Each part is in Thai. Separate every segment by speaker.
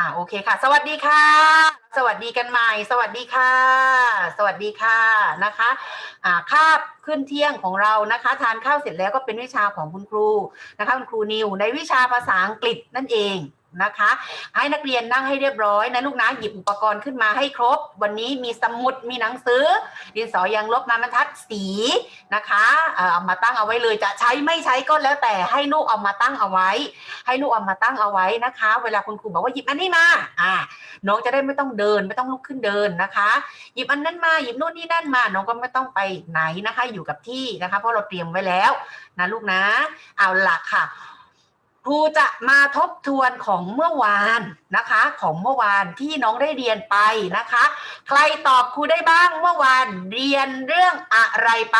Speaker 1: อ่าโอเคค่ะ สวัสดีค่ะ สวัสดีกันใหม่ สวัสดีค่ะ สวัสดีค่ะนะคะอ่าคาบขึ้นเที่ยงของเรานะคะ ทานข้าวเสร็จแล้วก็เป็นวิชาของคุณครูนะคะคุณครูนิวในวิชาภาษาอังกฤษนั่นเอง นะคะ ให้นักเรียนนั่งให้เรียบร้อยนะลูกนะหยิบอุปกรณ์ขึ้นมาให้ครบ วันนี้มีสมุดมีหนังสือ ดินสอยางลบม้บรรทัดสีนะคะเอ่อเอามาตั้งเอาไว้เลยจะใช้ไม่ใช้ก็แล้วแต่ให้ลูกเอามาตั้งเอาไว้ ให้ลูกเอามาตั้งเอาไว้นะคะ เวลาคุณครูบอกว่าหยิบอันนี้มาอ่าน้องจะได้ไม่ต้องเดินไม่ต้องลุกขึ้นเดินนะคะ หยิบอันนั้นมาหยิบนู่นนี่นั่นมาน้องก็ไม่ต้องไปไหนนะคะ อยู่กับที่นะคะ เพราะเราเตรียมไว้แล้วนะลูกนะ เอาละค่ะ ครูจะมาทบทวนของเมื่อวานนะคะ ของเมื่อวานที่น้องได้เรียนไปนะคะ ใครตอบครูได้บ้างเมื่อวานเรียนเรื่องอะไรไป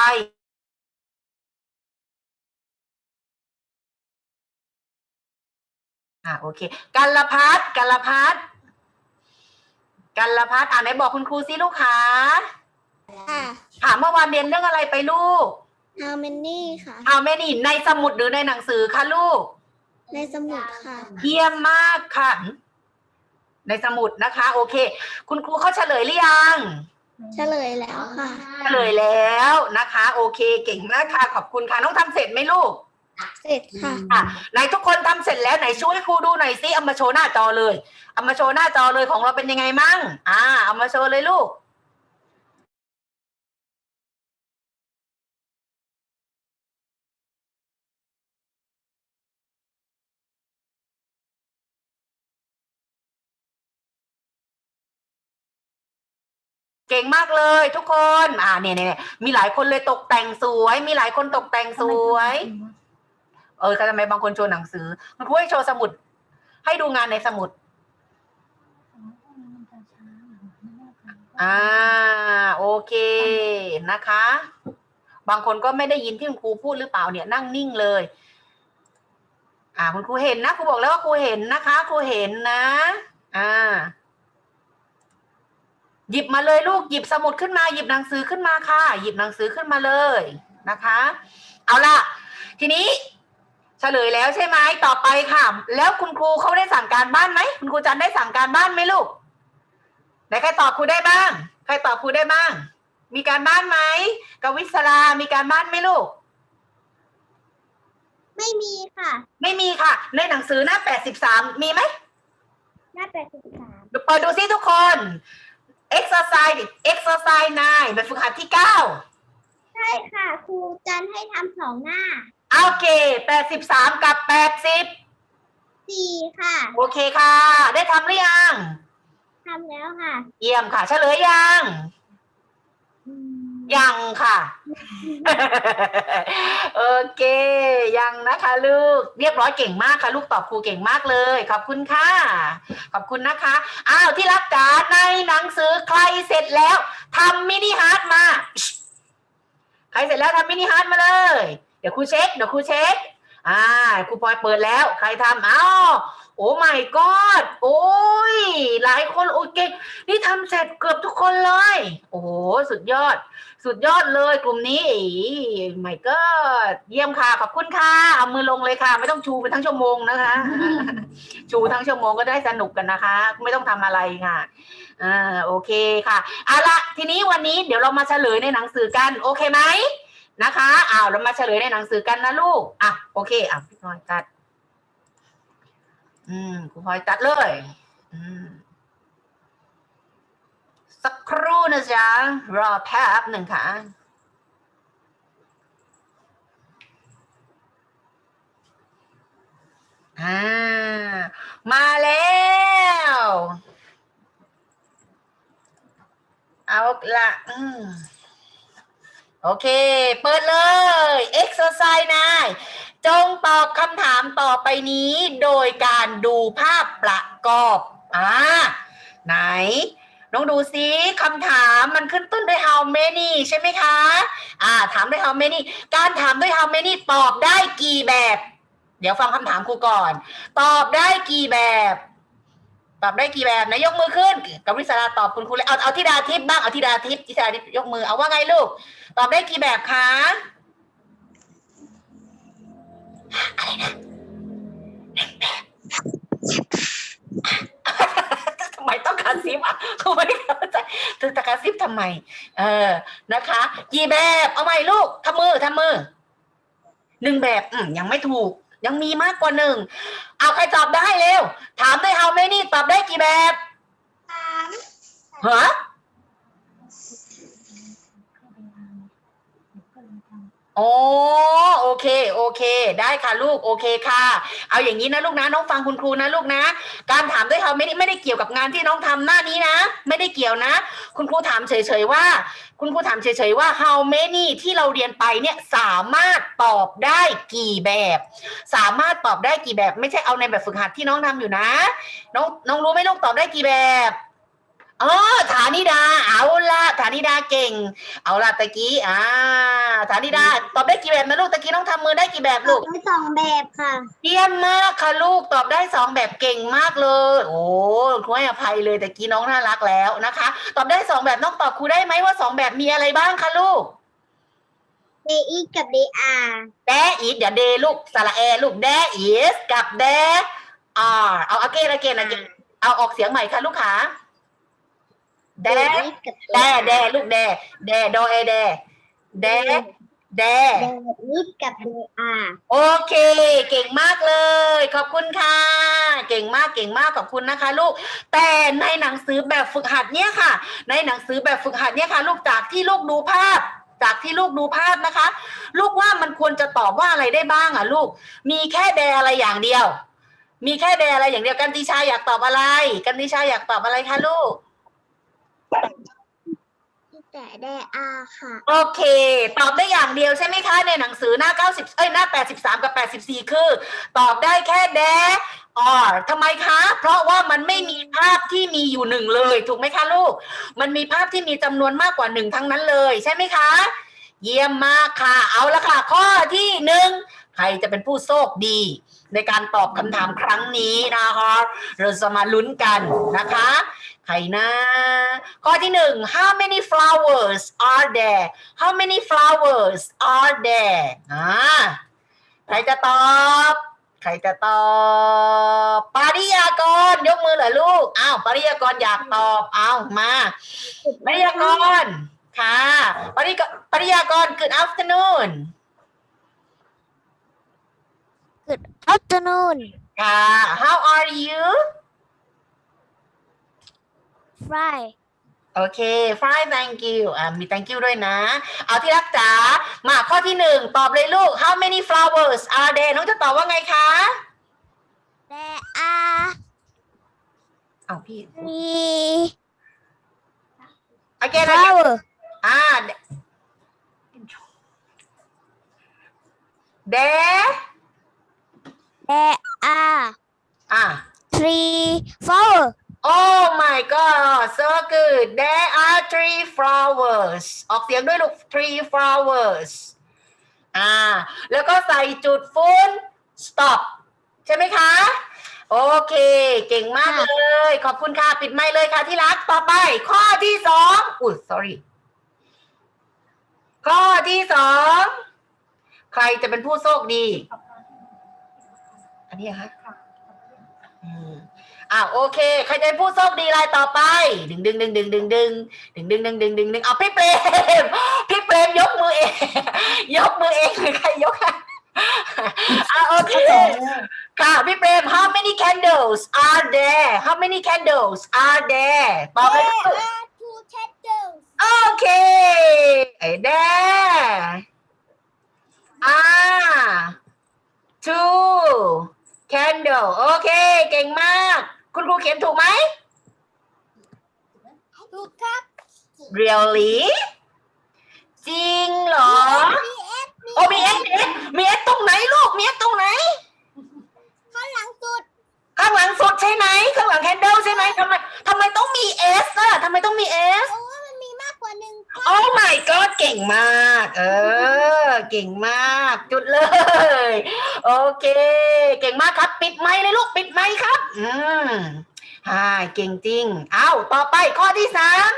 Speaker 1: อ่าโอเคกัลพัฒกัลพัฒกัลพัฒอ่านไหนบอกคุณครูสิลูกค้า
Speaker 2: ค่ะ
Speaker 1: ถามเมื่อวานเรียนเรื่องอะไรไปลูก
Speaker 2: how many ค่ะ
Speaker 1: เอาแม่นี่ในสมุดหรือในหนังสือคะลูก
Speaker 2: ในสมุดค่ะ
Speaker 1: เยี่ยมมากค่ะ ในสมุดนะคะ โอเค คุณครูเขาเฉลยหรือยัง
Speaker 2: เฉลยแล้วค่ะ
Speaker 1: เฉลยแล้วนะคะ โอเค เก่งมากค่ะ ขอบคุณค่ะ น้องทำเสร็จไหมลูก
Speaker 2: เสร็จค่ะ
Speaker 1: อะไหนทุกคนทำเสร็จแล้วไหนช่วยครูดูหน่อยสิเอามาโชว์หน้าจอเลยเอามาโชว์หน้าจอเลยของเราเป็นยังไงมั่ง อ่าเอามาโชว์เลยลูก เก่งมากเลยทุกคนอ่าเนี่ยเนี่ยเนี่ยมีหลายคนเลยตกแต่งสวย มีหลายคนตกแต่งสวย เออทำไมบางคนโชว์หนังสือมันครูให้โชว์สมุด ให้ดูงานในสมุดอ่าโอเคนะคะ บางคนก็ไม่ได้ยินที่คุณครูพูดหรือเปล่าเนี่ยนั่งนิ่งเลย อ่าคุณครูเห็นนะครูบอกแล้วว่าครูเห็นนะคะครูเห็นนะ อ่า หยิบมาเลยลูกหยิบสมุดขึ้นมาหยิบหนังสือขึ้นมาค่ะ หยิบหนังสือขึ้นมาเลยนะคะ เอาล่ะ ทีนี้เฉลยแล้วใช่ไหมต่อไปค่ะ แล้วคุณครูเขาได้สั่งการบ้านไหมคุณครูจันได้สั่งการบ้านไหมลูกไหนใครตอบครูได้บ้าง ใครตอบครูได้บ้าง มีการบ้านไหมกวิศรามีการบ้านไหมลูก
Speaker 2: ไม่มีค่ะ
Speaker 1: ไม่มีค่ะ ในหนังสือหน้า83มีไหม
Speaker 2: หน้าแปดสิบสาม
Speaker 1: เปิดดูซิทุกคน exercise exercise 9แบบฝึกหัดที่9
Speaker 2: ใช่ค่ะ ครูจันให้ทำสองหน้า
Speaker 1: โอเค 83 กับ 80
Speaker 2: สี่ค่ะ
Speaker 1: โอเคค่ะ ได้ทำหรือยัง
Speaker 2: ทำแล้วค่ะ
Speaker 1: เยี่ยมค่ะ เฉลยยัง
Speaker 2: อืม
Speaker 1: ยังค่ะ โอเค ยังนะคะลูก เรียบร้อยเก่งมากค่ะ ลูกตอบครูเก่งมากเลย ขอบคุณค่ะ ขอบคุณนะคะ อ้าวที่รักจ๋าในหนังสือใครเสร็จแล้วทำมินิฮาร์ดมา ใครเสร็จแล้วทำมินิฮาร์ดมาเลย เดี๋ยวครูเช็ค เดี๋ยวครูเช็ค อ่าครูพลอยเปิดแล้ว ใครทำอ้าว โอ้ my god โอ้ย หลายคนโอ้ยเก่งนี่ทำเสร็จเกือบทุกคนเลย โอ้โหสุดยอด สุดยอดเลยกลุ่มนี้ไม่ก็เยี่ยมค่ะขอบคุณค่ะเอามือลงเลยค่ะ ไม่ต้องชูไปทั้งชั่วโมงนะคะ ชูทั้งชั่วโมงก็ได้สนุกกันนะคะ ไม่ต้องทำอะไรค่ะอ่าโอเคค่ะเอาละทีนี้วันนี้เดี๋ยวเรามาเฉลยในหนังสือกันโอเคไหมนะคะอ้าวเรามาเฉลยในหนังสือกันนะลูกอะโอเคอะพี่พลอยจัด อืมคุณพลอยจัดเลย อืมสักครู่นะจ๊ะ รอแป๊บหนึ่งค่ะอ่ามาแล้ว เอาละอืม โอเค เปิดเลย exercise นายจงตอบคำถามต่อไปนี้โดยการดูภาพประกอบอ่าไหนลองดูซิคำถามมันขึ้นต้นด้วย how many ใช่ไหมคะ อ่า ถามด้วย how many การถามด้วย how many ตอบได้กี่แบบ เดี๋ยวฟังคำถามครูก่อน ตอบได้กี่แบบ ตอบได้กี่แบบนายกมือขึ้นกับวิสาราตอบคุณครูเลยเอาเอาทิดาทิพย์บ้างเอาทิดาทิพย์ที่ดาทิพย์ยกมือเอาว่าไงลูก ตอบได้กี่แบบคะอะไรนะทำไมต้องการซิปอะเขาไม่เข้าใจถึงตะการซิปทำไม เออนะคะกี่แบบเอาใหม่ลูกทำมือทำมือหนึ่งแบบยังไม่ถูก ยังมีมากกว่าหนึ่งเอาใครตอบได้เร็ว ถามได้ how many ตอบได้กี่แบบ
Speaker 2: สาม
Speaker 1: ฮะ โอ้โอเค โอเค ได้ค่ะลูกโอเคค่ะ เอาอย่างนี้นะลูกนะน้องฟังคุณครูนะลูกนะ การถามด้วย how many ไม่ได้เกี่ยวกับงานที่น้องทำหน้านี้นะ ไม่ได้เกี่ยวนะ คุณครูถามเฉยๆว่า คุณครูถามเฉยๆว่า how many ที่เราเรียนไปเนี่ยสามารถตอบได้กี่แบบ สามารถตอบได้กี่แบบ ไม่ใช่เอาในแบบฝึกหัดที่น้องทำอยู่นะ น้องน้องรู้ไหมลูกตอบได้กี่แบบ อ๋อฐานิดา เอาละฐานิดาเก่ง เอาละตะกี้ อ่าฐานิดา ตอบได้กี่แบบนะลูก ตะกี้น้องทำมือได้กี่แบบลูก
Speaker 2: ได้สองแบบค่ะ
Speaker 1: เยี่ยมมากค่ะลูกตอบได้สองแบบเก่งมากเลย โอ้ครูให้อภัยเลยแต่กี้น้องน่ารักแล้วนะคะ ตอบได้สองแบบน้องตอบครูได้ไหมว่าสองแบบมีอะไรบ้างคะลูก
Speaker 2: เดอีกับเดอา
Speaker 1: แดอีเดี๋ยวเดลูกสระแอลูกแดอีสกับแดอาเอาอเกนอเกนอเกนเอาออกเสียงใหม่ค่ะลูกขา แด
Speaker 2: กับ
Speaker 1: แดแดลูกแดแดดอเอแดแดแด
Speaker 2: เดอีกับเดอา
Speaker 1: โอเค เก่งมากเลย ขอบคุณค่ะ เก่งมากเก่งมากขอบคุณนะคะ ลูก แต่ในหนังสือแบบฝึกหัดเนี่ยค่ะ ในหนังสือแบบฝึกหัดเนี่ยค่ะ ลูกจากที่ลูกดูภาพ จากที่ลูกดูภาพนะคะ ลูกว่ามันควรจะตอบว่าอะไรได้บ้างอะ ลูก มีแค่แดอะไรอย่างเดียว มีแค่แดอะไรอย่างเดียวกันติชาอยากตอบอะไร กันติชาอยากตอบอะไรคะลูก
Speaker 2: แต่เดอาค่ะ
Speaker 1: โอเค ตอบได้อย่างเดียวใช่ไหมคะ ในหนังสือหน้า 90 เอ้ยหน้า 83 กับ 84 คือ ตอบได้แค่แดออทำไมคะ เพราะว่ามันไม่มีภาพที่มีอยู่หนึ่งเลย ถูกไหมคะลูก มันมีภาพที่มีจำนวนมากกว่าหนึ่งทั้งนั้นเลย ใช่ไหมคะ เยี่ยมมากค่ะ เอาละค่ะ ข้อที่หนึ่ง ครจะเป็นผู้โชคดี ในการตอบคำถามครั้งนี้นะคะ เราจะมาลุ้นกันนะคะ ใครนะ ข้อที่หนึ่ง how many flowers are there how many flowers are there อ่าใครจะตอบใครจะตอบปริยากรยกมือเหรอลูกอ้าวปริยากรอยากตอบอ้าวมาปริยากรค่ะปริปริยากร good afternoon
Speaker 2: Good afternoon
Speaker 1: ค่ะ how are you
Speaker 2: Fry
Speaker 1: โอเค fine thank you อ่ามี thank you ด้วยนะ เอาที่รักจ๋า มาข้อที่หนึ่งตอบเลยลูก how many flowers are there น้องจะตอบว่าไงคะ
Speaker 2: There are
Speaker 1: เอาพี่
Speaker 2: three
Speaker 1: again again
Speaker 2: flowers
Speaker 1: อ่า there
Speaker 2: There are
Speaker 1: อ่า
Speaker 2: three flowers
Speaker 1: Oh my god so good there are three flowers ออกเสียงด้วยลูก three flowers อ่า แล้วก็ใส่จุดฟุ้น stop ใช่ไหมคะ โอเค เก่งมากเลย ขอบคุณค่ะ ปิดไมค์เลยค่ะที่รัก ต่อไป ข้อที่สองอุ้ย sorry ข้อที่สอง ใครจะเป็นผู้โชคดีอันนี้ เหรอคะอืมอ่าโอเค ใครจะเป็นผู้โชคดีรายต่อไปดึงดึงดึงดึงดึงดึงดึงดึงดึงดึงดึงดึงเอาพี่เปรมพี่เปรมยกมือเอง ยกมือเองหรือใครยกอะอ่าโอเคค่ะพี่เปรม how many candles are there how many candles are there ตอบเลยลูก
Speaker 2: are two candles
Speaker 1: โอเคไอ้แด้อ่า two candle โอเค เก่งมาก คุณครูเขียนถูกไหม
Speaker 2: ถูกครับ
Speaker 1: really จริงเหรอ โอ้มีเอสมีเอสมีเอสตรงไหนลูกมีเอสตรงไหน
Speaker 2: ข้างหลังสุด
Speaker 1: ข้างหลังสุดใช่ไหมข้างหลังแคนเดิลใช่ไหมทำไมทำไมต้องมีเอสอะทำไมต้องมีเอส
Speaker 2: เพราะว่ามันมีมากกว่าหนึ่ง
Speaker 1: โอ้ my god เก่งมาก เออ เก่งมาก จุดเลย โอเค เก่งมากครับ ปิดไมค์เลยลูก ปิดไมค์ครับ อืมฮ่าเก่งจริง เอาต่อไปข้อที่สาม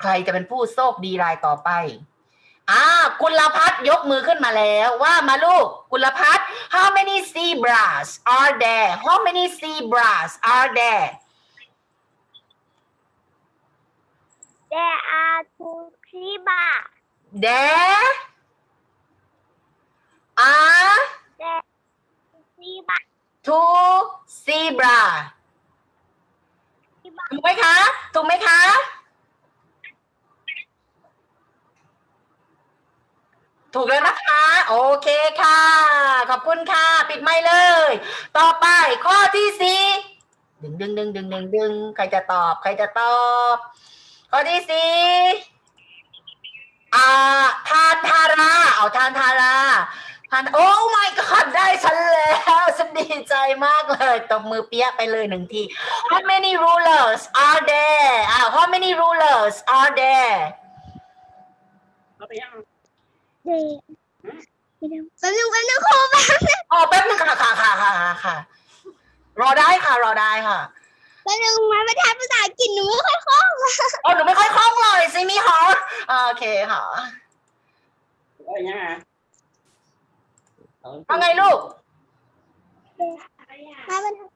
Speaker 1: ใครจะเป็นผู้โชคดีรายต่อไปอ่ากุลพัฒยกมือขึ้นมาแล้วว่ามาลูกกุลพัฒ how many zebras are there how many zebras are there
Speaker 2: There are two zebra.
Speaker 1: there are
Speaker 2: There zebra.
Speaker 1: two zebra ถูกไหมคะ ถูกไหมคะ ถูกแล้วนะคะ โอเคค่ะ ขอบคุณค่ะ ปิดไมค์เลย ต่อไปข้อที่สี่ดึงดึงดึงดึงดึงดึงใครจะตอบ ใครจะตอบ ข้อที่สี่ อ่าทานทาราเอาทานทาราทานโอ้ my god ได้ฉันแล้วฉันดีใจมากเลยตบมือเปี้ยะไปเลยหนึ่งที How many rulers are there อ่า How many rulers are there
Speaker 3: เอาไปยัง
Speaker 2: There. แป๊บนึงแป๊บนึงครูแป๊บนึง
Speaker 1: อ๋อแป๊บนึงค่ะค่ะค่ะค่ะค่ะค่ะรอได้ค่ะรอได้ค่ะ
Speaker 2: แป๊บนึงไม้บรรทัดภาษาอังกฤษหนูไม่ค่อยคล่อง
Speaker 1: อ๋อหนูไม่ค่อยคล่องเลยสิมีหรออ่าโอเคค่ะ
Speaker 3: เอาไปยังอะ
Speaker 1: ว่าไงลูก
Speaker 2: ไม้บรรทัด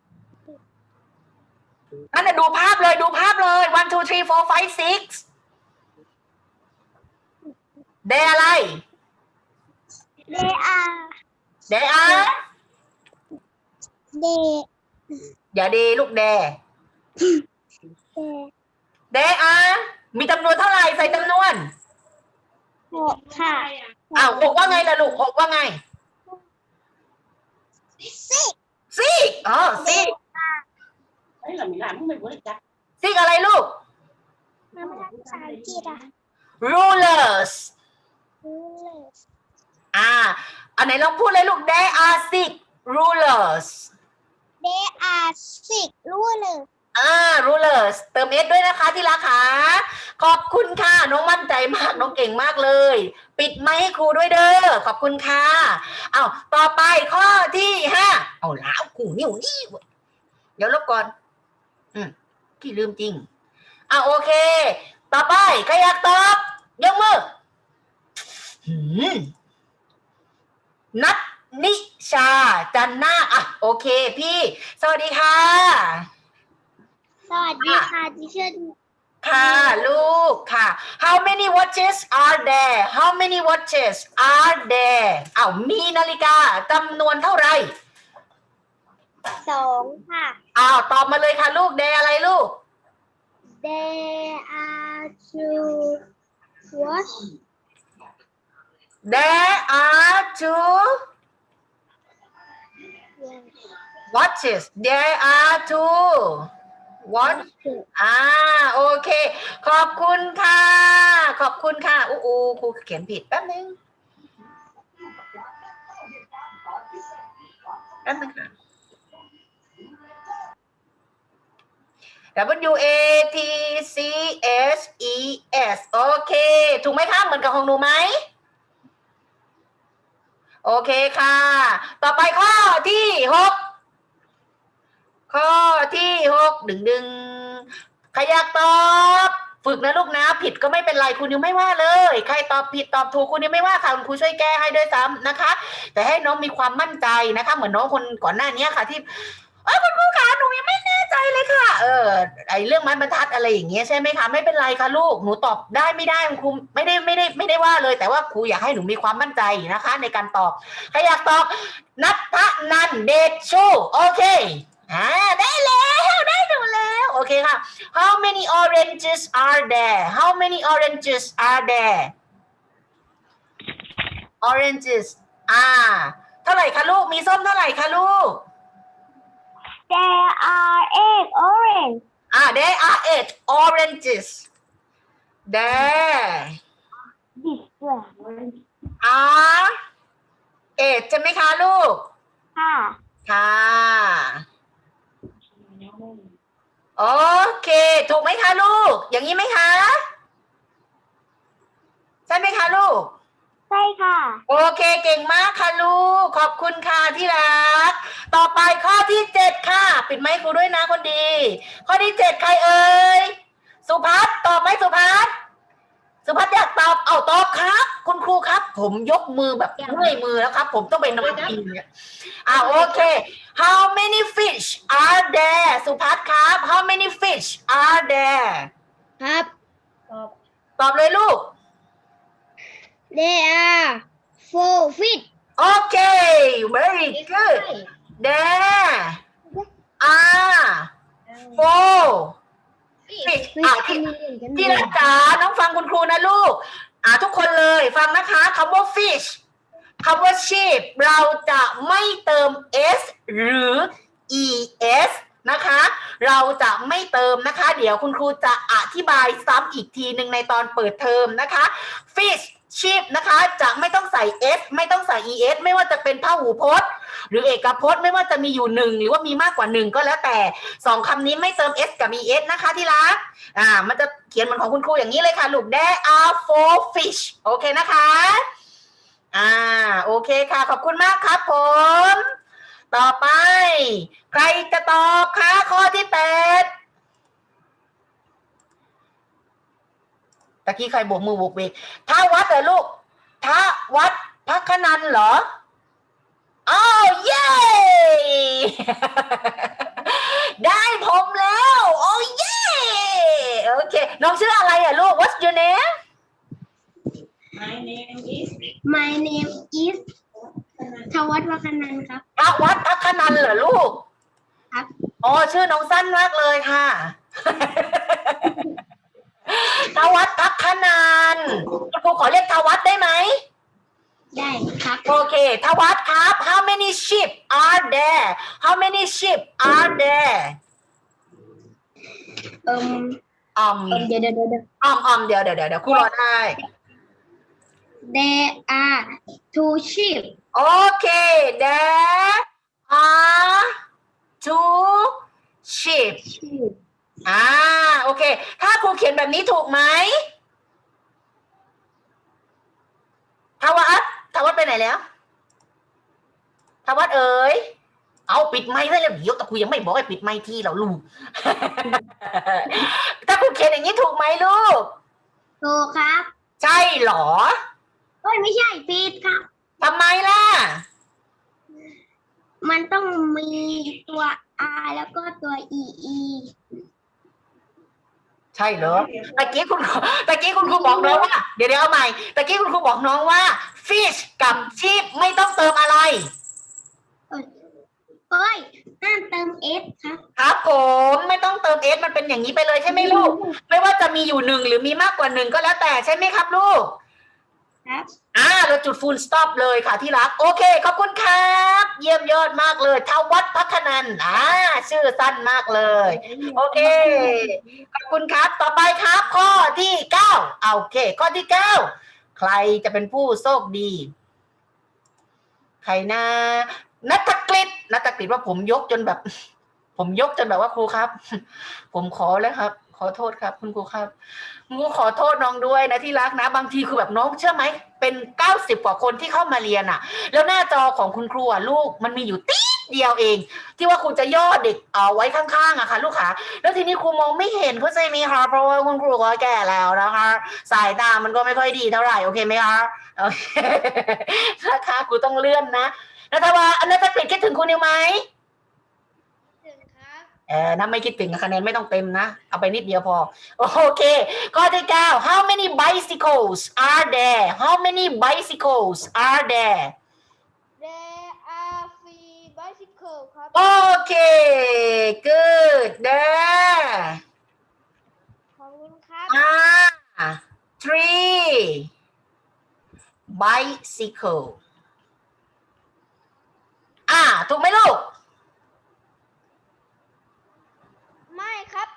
Speaker 1: นั่นน่ะดูภาพเลยดูภาพเลย one two three four five six เดอะไร
Speaker 2: There are
Speaker 1: เดอา
Speaker 2: There
Speaker 1: อย่าเดลูกเด
Speaker 2: There
Speaker 1: เดอามีจำนวนเท่าไหร่ใส่จำนวน
Speaker 2: หกค่ะ
Speaker 1: อ้าวหกว่าไงล่ะลูกหกว่าไง
Speaker 2: Six
Speaker 1: ซิกอ๋อซิก
Speaker 3: เฮ้ยเรามีร้านมึงไม่เวิร์กจัก
Speaker 1: ซิกอะไรลูก
Speaker 2: ไม้บรรทัดภาษาอังกฤษอะ
Speaker 1: rulers
Speaker 2: Rulers
Speaker 1: อ่า อันไหนลองพูดเลยลูก there are six rulers
Speaker 2: There are six rulers
Speaker 1: อ่า rulers เติม s ด้วยนะคะที่รักค่ะขอบคุณค่ะน้องมั่นใจมากน้องเก่งมากเลย ปิดไมค์ให้ครูด้วยเด้อขอบคุณค่ะเอาต่อไปข้อที่ห้าเอาแล้วกูนิ้วนี่เว้ยเดี๋ยวลบก่อน อืมที่ลืมจริงอ่าโอเค ต่อไปใครอยากตอบยกมือนัทนิชาจันนาอะโอเคพี่ สวัสดีค่ะ
Speaker 2: วัสดีค่ะดิฉัน
Speaker 1: ค่ะลูกค่ะ How many watches are there How many watches are there อ้าวมีนาฬิกาจำนวนเท่าไหร่
Speaker 2: สองค่ะ
Speaker 1: อ้าวตอบมาเลยค่ะลูก there อะไรลูก
Speaker 2: There are two watch
Speaker 1: There are two watches There are two what อ่าโอเค ขอบคุณค่ะ ขอบคุณค่ะ อู้อูครูเขียนผิดแป๊บนึงแป๊บนึงค่ะ W A T C S E S โอเค ถูกไหมคะ เหมือนกับของหนูไหม โอเคค่ะ ต่อไปข้อที่หก ที่หกดึงดึงใครอยากตอบ ฝึกนะลูกนะผิดก็ไม่เป็นไรคุณนิวไม่ว่าเลย ใครตอบผิดตอบถูกคุณนิวไม่ว่าค่ะคุณครูช่วยแก้ให้ด้วยซ้ำนะคะ แต่ให้น้องมีความมั่นใจนะคะ เหมือนน้องคนก่อนหน้านี้ค่ะที่เอ้ยคุณครูคะหนูยังไม่แน่ใจเลยค่ะ เออ ไอเรื่องไม้บรรทัดอะไรอย่างเงี้ยใช่ไหมคะไม่เป็นไรค่ะลูกหนูตอบได้ไม่ได้คุณครูไม่ได้ไม่ได้ไม่ได้ว่าเลย แต่ว่าครูอยากให้หนูมีความมั่นใจนะคะ ในการตอบใครอยากตอบนัทนันเดชชูโอเค อ่าได้แล้วได้หนูแล้วโอเคค่ะ How many oranges are there How many oranges are there oranges อ่าเท่าไหร่คะลูกมีส้มเท่าไหร่คะลูก
Speaker 2: There are eight orange
Speaker 1: อ่า there are eight oranges there
Speaker 2: this one
Speaker 1: are eight ใช่ไหมคะลูก
Speaker 2: ค่ะ
Speaker 1: ค่ะ โอเค ถูกไหมคะลูก อย่างนี้ไหมคะ ใช่ไหมคะลูก
Speaker 2: ใช่ค่ะ
Speaker 1: โอเค เก่งมากค่ะลูก ขอบคุณค่ะที่รัก ต่อไปข้อที่เจ็ดค่ะ ปิดไมค์ครูด้วยนะคนดี ข้อที่เจ็ดใครเอ่ย สุพัฒน์ตอบไหมสุพัฒน์ สุพัฒน์อยากตอบเอาตอบครับ คุณครูครับ ผมยกมือแบบเมื่อยมือแล้วครับ ผมต้องไปนอนกินเนี่ยอ่าโอเค How many fish are there สุพัฒน์ครับ How many fish are there
Speaker 2: ครับ
Speaker 4: ตอบ
Speaker 1: ตอบเลยลูก
Speaker 2: They are four feet
Speaker 1: โอเค very good there are four fish อะที่ที่รักจ๋าน้องฟังคุณครูนะลูก อ่าทุกคนเลยฟังนะคะคำว่า fish คำว่า sheep เราจะไม่เติม s หรือ es นะคะ เราจะไม่เติมนะคะ เดี๋ยวคุณครูจะอธิบายซ้ำอีกทีหนึ่งในตอนเปิดเทอมนะคะ fish sheep นะคะจะไม่ต้องใส่ s ไม่ต้องใส่ es ไม่ว่าจะเป็นพหูพจน์ หรือเอกพจน์ไม่ว่าจะมีอยู่หนึ่งหรือว่ามีมากกว่าหนึ่งก็แล้วแต่สองคำนี้ไม่เติม s กับ es นะคะที่รักอ่ามันจะเขียนเหมือนของคุณครูอย่างนี้เลยค่ะ ลูก there are four fish โอเคนะคะ อ่าโอเคค่ะ ขอบคุณมากครับผม ต่อไป ใครจะตอบคะข้อที่แปด ตะกี้ใครโบกมือโบกเวกถ้าวัดเหรอลูกถ้าวัดพักขนันเหรออ้าวเย้ได้ผมแล้ว โอ้เย้โอเค น้องชื่ออะไรอะลูก What's your name
Speaker 3: My name is
Speaker 2: My name is ทวัฒน์วัฒนันท์ครับ
Speaker 1: พระวัดพักขนันเหรอลูก
Speaker 2: ครับ
Speaker 1: อ๋อ ชื่อน้องสั้นมากเลยค่ะ ทวัดพักขนันคุณครูขอเรียกทวัดได้ไหม
Speaker 2: ได้ครับ
Speaker 1: โอเคทวัดครับ how many sheep are there how many sheep are there
Speaker 2: เอิม
Speaker 1: อืม
Speaker 2: เอิมเดี๋ยวเดี๋ยวเดี๋ยวเดี๋ยว
Speaker 1: อืมอืมเดี๋ยวเดี๋ยวเดี๋ยวเดี๋ยวครูรอได้
Speaker 2: There are two sheep
Speaker 1: โอเค there are two sheep
Speaker 2: sheep
Speaker 1: อ่าโอเค ถ้าครูเขียนแบบนี้ถูกไหมทวัดทวัดไปไหนแล้วทวัดเอ๋ยเอาปิดไม้ได้แล้วเดี๋ยวแต่ครูยังไม่บอกให้ปิดไม้ที่เราลูกถ้าครูเขียนอย่างนี้ถูกไหมลูก
Speaker 2: ถูกครับ
Speaker 1: ใช่เหรอ
Speaker 2: เอ้ยไม่ใช่ผิดครับ
Speaker 1: ทำไมล่ะ
Speaker 2: มันต้องมีตัว R แล้วก็ตัว E E
Speaker 1: ใช่เหรอตะกี้คุณครูตะกี้คุณครูบอกน้องว่า เดี๋ยวเดี๋ยวเอาใหม่ตะกี้คุณครูบอกน้องว่า fish กับ sheep ไม่ต้องเติมอะไร
Speaker 2: เอ้ยห้ามเติม S ครับ
Speaker 1: ครับผมไม่ต้องเติม s มันเป็นอย่างนี้ไปเลยใช่ไหมลูก ไม่ว่าจะมีอยู่หนึ่งหรือมีมากกว่าหนึ่งก็แล้วแต่ใช่ไหมครับลูก
Speaker 2: ครับ
Speaker 1: อ่าเราจุดฟูลสต็อปเลยค่ะที่รัก โอเค ขอบคุณครับ เยี่ยมยอดมากเลยทวัดพัฒนันอ่าชื่อสั้นมากเลย โอเค ขอบคุณครับ ต่อไปครับ ข้อที่เก้าเอาโอเค ข้อที่เก้าใครจะเป็นผู้โชคดี ใครนะนัตกฤษนัตกฤษว่าผมยกจนแบบ ผมยกจนแบบว่าครูครับ ผมขอแล้วครับ ขอโทษครับ คุณครูครับ กูขอโทษน้องด้วยนะที่รักนะ บางทีคือแบบน้องเชื่อไหม เป็นเก้าสิบกว่าคนที่เข้ามาเรียนอะแล้วหน้าจอของคุณครูอะลูกมันมีอยู่ตีดเดียวเอง ที่ว่าครูจะย่อเด็กเอาไว้ข้างๆอะค่ะ ลูกค้าแล้วทีนี้ครูมองไม่เห็นเข้าใจไหมคะเพราะว่าคุณครูก็แก่แล้วนะคะ สายตามันก็ไม่ค่อยดีเท่าไหร่โอเคไหมคะโอเคนะคะครูต้องเลื่อนนะนัทว่านัทกฤษคิดถึงคุณนิวไหม เออถ้าไม่คิดถึงคะแนนไม่ต้องเต็มนะ เอาไปนิดเดียวพอ โอเค ข้อที่เก้า how many bicycles are there how many bicycles are there
Speaker 2: There are three bicycle ครับ
Speaker 1: โอเค good there
Speaker 2: ขอบคุณครับ
Speaker 1: are three bicycle อ่า ถูกไหมลูก
Speaker 2: ไม่ครับ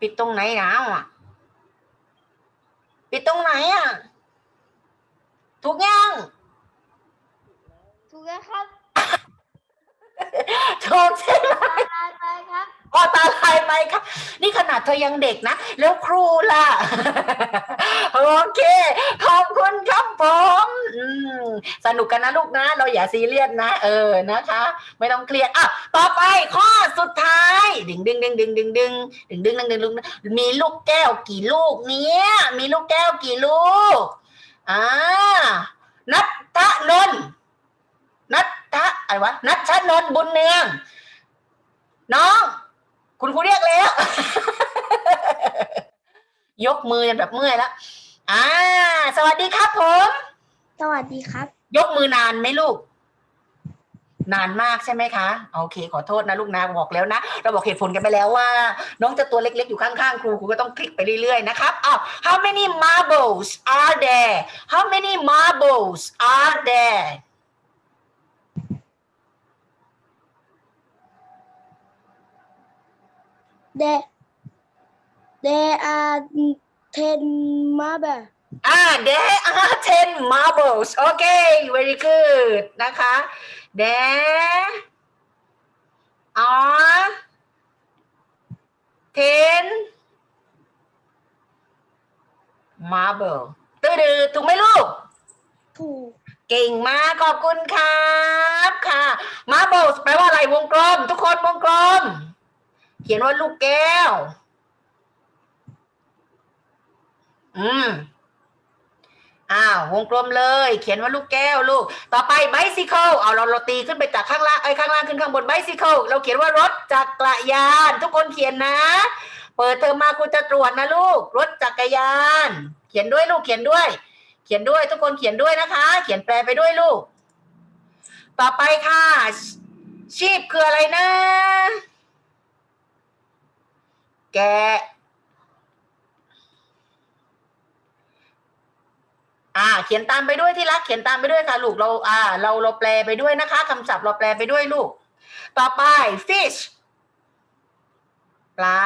Speaker 1: ปิดตรงไหนแล้วอะ ปิดตรงไหนอะ ถูกยัง
Speaker 2: ถูกแล้วครับ
Speaker 1: ถูกใช่ไหม
Speaker 2: ตายไปครับ
Speaker 1: พอตาลายไปครับนี่ขนาดเธอยังเด็กนะ แล้วครูล่ะ โอเค ขอบคุณครับผมสนุกกันนะลูกนะ เราอย่าซีเรียสนะ เออนะคะ ไม่ต้องเครียดอะต่อไปข้อสุดท้ายดึงดึงดึงดึงดึงดึงดึงดึงดึงดึงดึงมีลูกแก้วกี่ลูกเนี้ยมีลูกแก้วกี่ลูกอ่านัทธนนนัทธะอะไรวะนัทชนนบุญเนืองน้อง คุณครูเรียกแล้ว ยกมือจนแบบเมื่อยแล้วอ่า สวัสดีครับผม
Speaker 2: สวัสดีครับ
Speaker 1: ยกมือนานไหมลูก นานมากใช่ไหมคะ โอเค ขอโทษนะลูกนะบอกแล้วนะ เราบอกเหตุผลกันไปแล้วว่า น้องจะตัวเล็กๆอยู่ข้างๆครูครูก็ต้องคลิกไปเรื่อยๆนะครับอ้าว how many marbles are there how many marbles are there
Speaker 2: there there are ten marble
Speaker 1: อ่า there are ten marbles okay very good นะคะ there are ten marble ตื้อดือถูกไหมลูก
Speaker 2: ถูก
Speaker 1: เก่งมาก ขอบคุณครับ ค่ะ marbles แปลว่าอะไรวงกลม ทุกคนวงกลม เขียนว่าลูกแก้ว อืมอ้าววงกลมเลย เขียนว่าลูกแก้วลูก ต่อไป bicycle เอาเราเราตีขึ้นไปจากข้างล่างไอ้ข้างล่างขึ้นข้างบน bicycle เราเขียนว่ารถจักรยาน ทุกคนเขียนนะ เปิดเทอมมาคุณจะตรวจนะลูก รถจักรยาน เขียนด้วยลูกเขียนด้วย เขียนด้วยทุกคนเขียนด้วยนะคะ เขียนแปลไปด้วยลูก ต่อไปค่ะชีพคืออะไรนะ แกะอ่า เขียนตามไปด้วยที่รักเขียนตามไปด้วยค่ะลูกเราอ่า เราเราแปลไปด้วยนะคะคำศัพท์เราแปลไปด้วยลูก ต่อไป fish ปลา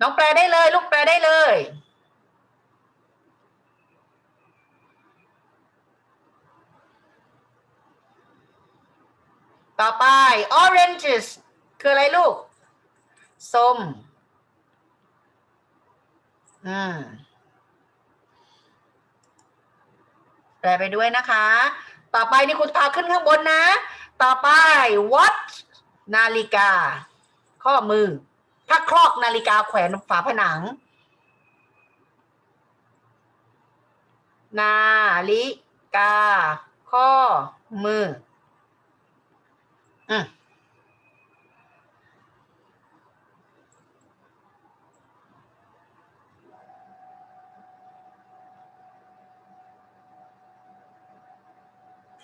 Speaker 1: น้องแปลได้เลย ลูกแปลได้เลยต่อไป oranges คืออะไรลูก ส้ม อืมแปลไปด้วยนะคะ ต่อไปนี่คุณพาขึ้นข้างบนนะ ต่อไป watch นาฬิกา ข้อมือ ถ้าครอกนาฬิกาแขวนฝาผนัง นาฬิกา ข้อมือ อืม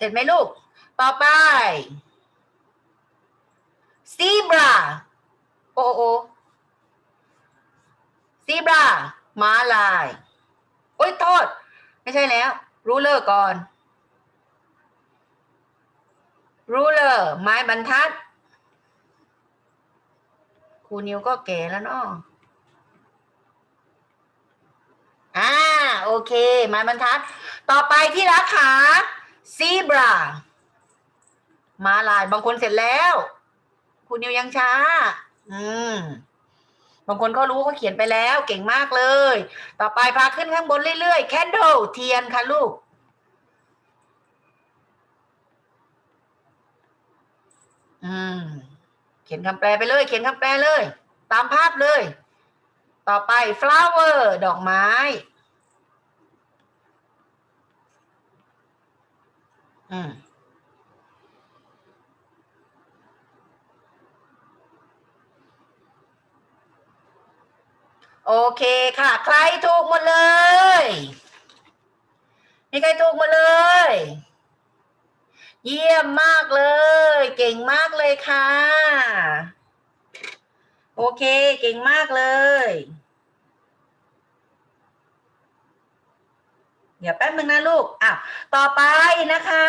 Speaker 1: ร็จไหมลูก ต่อไปซีบราโอโอซีบราม้าลาย โอ๊ยโทษ ไม่ใช่แล้ว รู้เลอร์ก่อน รูเลอร์ ไม้บรรทัด ครูนิวก็แก่แล้วเนาะอ่า โอเค ไม้บรรทัด ต่อไปที่รักขา ซีบรามาลายบางคนเสร็จแล้ว คุณนิวยังช้า อืม บางคนเขารู้เขาเขียนไปแล้ว เก่งมากเลย ต่อไปพาขึ้นข้างบนเรื่อยๆแคนโดเทียนค่ะลูก อืม เขียนคำแปลไปเลย เขียนคำแปลเลย ตามภาพเลย ต่อไป flower ดอกไม้ อืมโอเคค่ะ ใครถูกหมดเลย มีใครถูกหมดเลย เยี่ยมมากเลย เก่งมากเลยค่ะ โอเค เก่งมากเลย เดี๋ยวแป๊บนึงนะลูกอะต่อไปนะคะ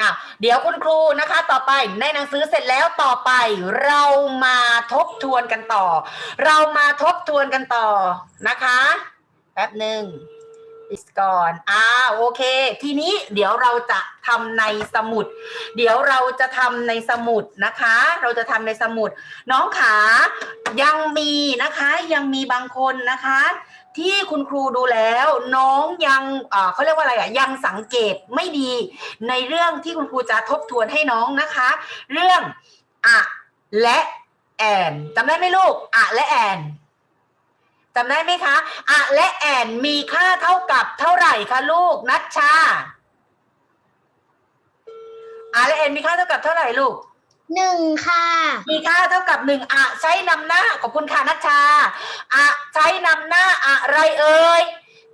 Speaker 1: อะเดี๋ยวคุณครูนะคะต่อไปในหนังสือเสร็จแล้วต่อไปเรามาทบทวนกันต่อ เรามาทบทวนกันต่อนะคะ แป๊บหนึ่ง ปิดก่อนอ่าโอเค ทีนี้เดี๋ยวเราจะทำในสมุด เดี๋ยวเราจะทำในสมุดนะคะ เราจะทำในสมุด น้องขายังมีนะคะ ยังมีบางคนนะคะ ที่คุณครูดูแล้วน้องยังเอ่อเขาเรียกว่าอะไรอะยังสังเกตไม่ดีในเรื่องที่คุณครูจะทบทวนให้น้องนะคะ เรื่องอะและแอนจำได้ไหมลูกอะและแอน จจำได้ไหมคะอะและแอนมีค่าเท่ากับเท่าไหร่คะลูกนัชชาอะและแอนมีค่าเท่ากับเท่าไหร่ลูก
Speaker 2: หนึ่งค่ะ
Speaker 1: มีค่าเท่ากับหนึ่งอะใช้นำหน้าขอบคุณค่ะนัชชาอะใช้นำหน้าอะไรเอ่ย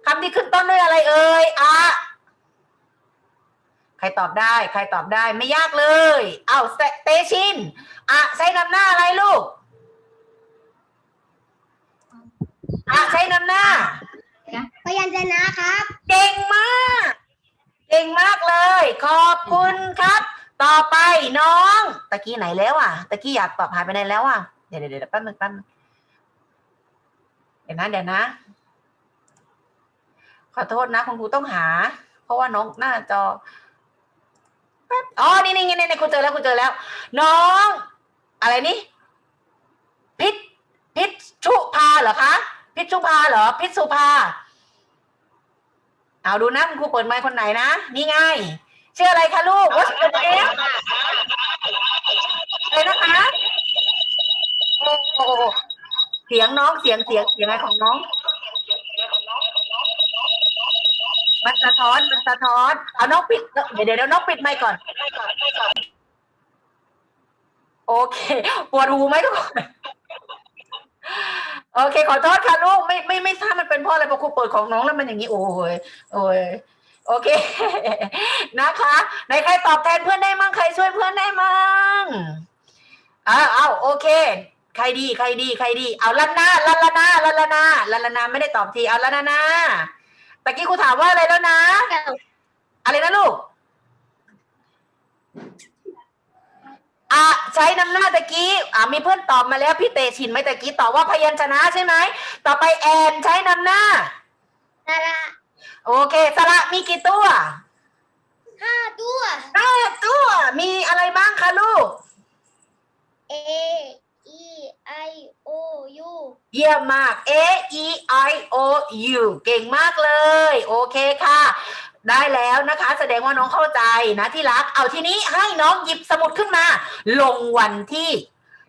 Speaker 1: คำที่ขึ้นต้นด้วยอะไรเอ่ยอะใครตอบได้ ใครตอบได้ไม่ยากเลย เอาเตเตชินอะใช้นำหน้าอะไรลูก อะใช้นำหน้า
Speaker 2: พยัญชนะครับ
Speaker 1: เก่งมาก เก่งมากเลย ขอบคุณครับ ต่อไปน้อง ตะกี้ไหนแล้วอะ ตะกี้อยากตอบหายไปไหนแล้วอะ เดี๋ยวเดี๋ยวเดี๋ยวแป๊บนึงแป๊บนึงเดี๋ยวนะเดี๋ยวนะ ขอโทษนะคุณครูต้องหา เพราะว่าน้องหน้าจอแป๊บอ๋อ นี่นี่นี่นี่คุณเจอแล้วคุณเจอแล้ว น้อง อะไรนี่ พิษพิษชุพาเหรอคะ พิษชุพาเหรอ พิษสุภาเอาดูนะคุณครูเปิดไมค์คนไหนนะนี่ไงชื่ออะไรคะลูกว่าชื่อเอฟอะไรนะคะโอ้โหเสียงน้องเสียงเสียงเสียงอะไรของน้อง มันสะท้อนมันสะท้อนเอาน้องปิดเดี๋ยวเดี๋ยวเดี๋ยวน้องปิดไมค์ก่อน โอเคปวดหูไหมทุกคน โอเค ขอโทษค่ะลูกไม่ไม่ไม่ทราบมันเป็นเพราะอะไรเพราะครูเปิดของน้องแล้วมันอย่างนี้โอ้ยโอ้ยโอเคนะคะไหนใครตอบแทนเพื่อนได้มั่งใครช่วยเพื่อนได้มั่งอ้าวเอาโอเค ใครดีใครดีใครดี เอาลันนาลันลนาลันลนาลันลนาไม่ได้ตอบทีเอาลันนานาตะกี้ครูถามว่าอะไรแล้วนะ อะไรนะลูก อะใช้น้ำหน้าตะกี้อะมีเพื่อนตอบมาแล้วพี่เตชินไหมตะกี้ตอบว่าพยัญชนะใช่ไหมต่อไปแอนใช้น้ำหน้า
Speaker 2: สระ
Speaker 1: โอเคสระมีกี่ตัว
Speaker 2: ห้าตัว
Speaker 1: ห้าตัว มีอะไรบ้างคะลูก
Speaker 2: A E I O U
Speaker 1: เยี่ยมมาก A E I O U เก่งมากเลย โอเคค่ะ ได้แล้วนะคะ แสดงว่าน้องเข้าใจนะที่รัก เอาทีนี้ให้น้องหยิบสมุดขึ้นมา ลงวันที่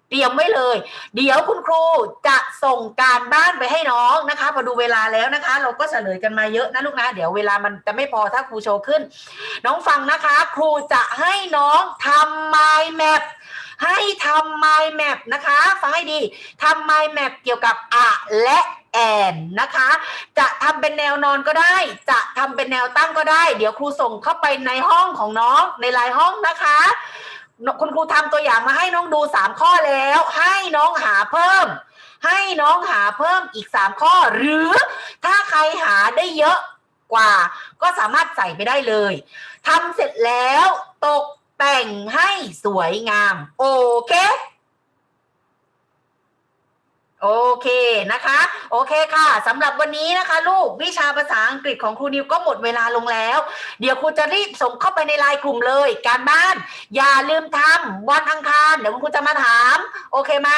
Speaker 1: เตรียมไว้เลย เดี๋ยวคุณครูจะส่งการบ้านไปให้น้องนะคะพอดูเวลาแล้วนะคะ เราก็เฉลยกันมาเยอะนะลูกนะ เดี๋ยวเวลามันจะไม่พอถ้าครูโชว์ขึ้น น้องฟังนะคะ ครูจะให้น้องทำ mind map ให้ทำ mind map นะคะ ฟังให้ดีทำ mind map เกี่ยวกับอะและ แอนนะคะ จะทำเป็นแนวนอนก็ได้ จะทำเป็นแนวตั้งก็ได้ เดี๋ยวครูส่งเข้าไปในห้องของน้องในไลน์ห้องนะคะ คุณครูทำตัวอย่างมาให้น้องดูสามข้อแล้ว ให้น้องหาเพิ่ม ให้น้องหาเพิ่มอีกสามข้อ หรือถ้าใครหาได้เยอะกว่า ก็สามารถใส่ไปได้เลยทำเสร็จแล้วตกแต่งให้สวยงาม โอเค โอเคนะคะ โอเคค่ะสำหรับวันนี้นะคะ ลูกวิชาภาษาอังกฤษของครูนิวก็หมดเวลาลงแล้ว เดี๋ยวครูจะรีบส่งเข้าไปในไลน์กลุ่มเลย การบ้าน อย่าลืมทำวันอังคารเดี๋ยวคุณครูจะมาถาม โอเคไหม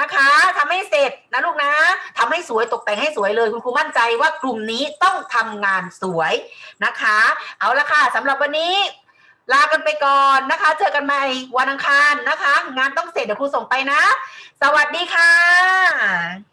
Speaker 1: นะคะทำให้เสร็จนะลูกนะทำให้สวยตกแต่งให้สวยเลย คุณครูมั่นใจว่ากลุ่มนี้ต้องทำงานสวยนะคะ เอาละค่ะสำหรับวันนี้ ลากันไปก่อนนะคะ เจอกันใหม่วันอังคารนะคะ งานต้องเสร็จเดี๋ยวครูส่งไปนะ สวัสดีค่ะ